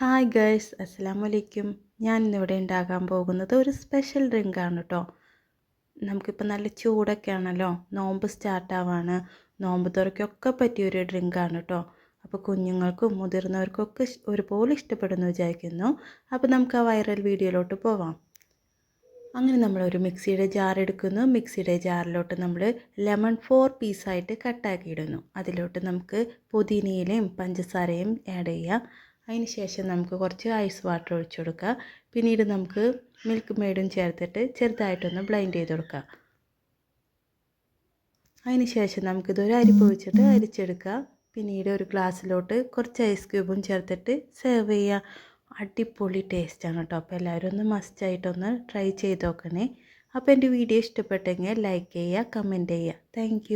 Hi girls അസ്സാം വലൈക്കും ഞാൻ ഇന്നിവിടെ ഉണ്ടാകാൻ പോകുന്നത് ഒരു സ്പെഷ്യൽ ഡ്രിങ്കാണ് കേട്ടോ നമുക്കിപ്പോൾ നല്ല ചൂടൊക്കെ ആണല്ലോ നോമ്പ് സ്റ്റാർട്ടാവാണ് നോമ്പ് തുറക്കൊക്കെ പറ്റിയൊരു ഡ്രിങ്കാണ് കേട്ടോ അപ്പോൾ കുഞ്ഞുങ്ങൾക്കും മുതിർന്നവർക്കൊക്കെ ഒരുപോലെ ഇഷ്ടപ്പെടുന്നു വിചാരിക്കുന്നു. അപ്പോൾ നമുക്ക് ആ വൈറൽ വീഡിയോയിലോട്ട് പോവാം. അങ്ങനെ നമ്മളൊരു മിക്സിയുടെ ജാർ എടുക്കുന്നു. മിക്സിയുടെ ജാറിലോട്ട് നമ്മൾ ലെമൺ ഫോർ പീസായിട്ട് കട്ടാക്കി ഇടുന്നു. അതിലോട്ട് നമുക്ക് പുതിനയിലയും പഞ്ചസാരയും ആഡ് ചെയ്യാം. അതിന് ശേഷം നമുക്ക് കുറച്ച് ഐസ് വാട്ടർ ഒഴിച്ചു കൊടുക്കുക പിന്നീട് നമുക്ക് മിൽക്ക് മെയ്ഡും ചേർത്തിട്ട് ചെറുതായിട്ടൊന്ന് ബ്ലൈൻഡ് ചെയ്ത് കൊടുക്കുക അതിന് ശേഷം നമുക്കിതൊരു അരിപ്പ് വെച്ചിട്ട് അരിച്ചെടുക്കുക പിന്നീട് ഒരു ഗ്ലാസ്സിലോട്ട് കുറച്ച് ഐസ് ക്യൂബും ചേർത്തിട്ട് സെർവ് ചെയ്യുക അടിപൊളി ടേസ്റ്റാണ് കേട്ടോ അപ്പോൾ എല്ലാവരും ഒന്ന് മസ്റ്റായിട്ടൊന്ന് ട്രൈ ചെയ്ത് നോക്കണേ. അപ്പോൾ എന്റെ വീഡിയോ ഇഷ്ടപ്പെട്ടെങ്കിൽ ലൈക്ക് ചെയ്യുക കമന്റ് ചെയ്യുക. താങ്ക്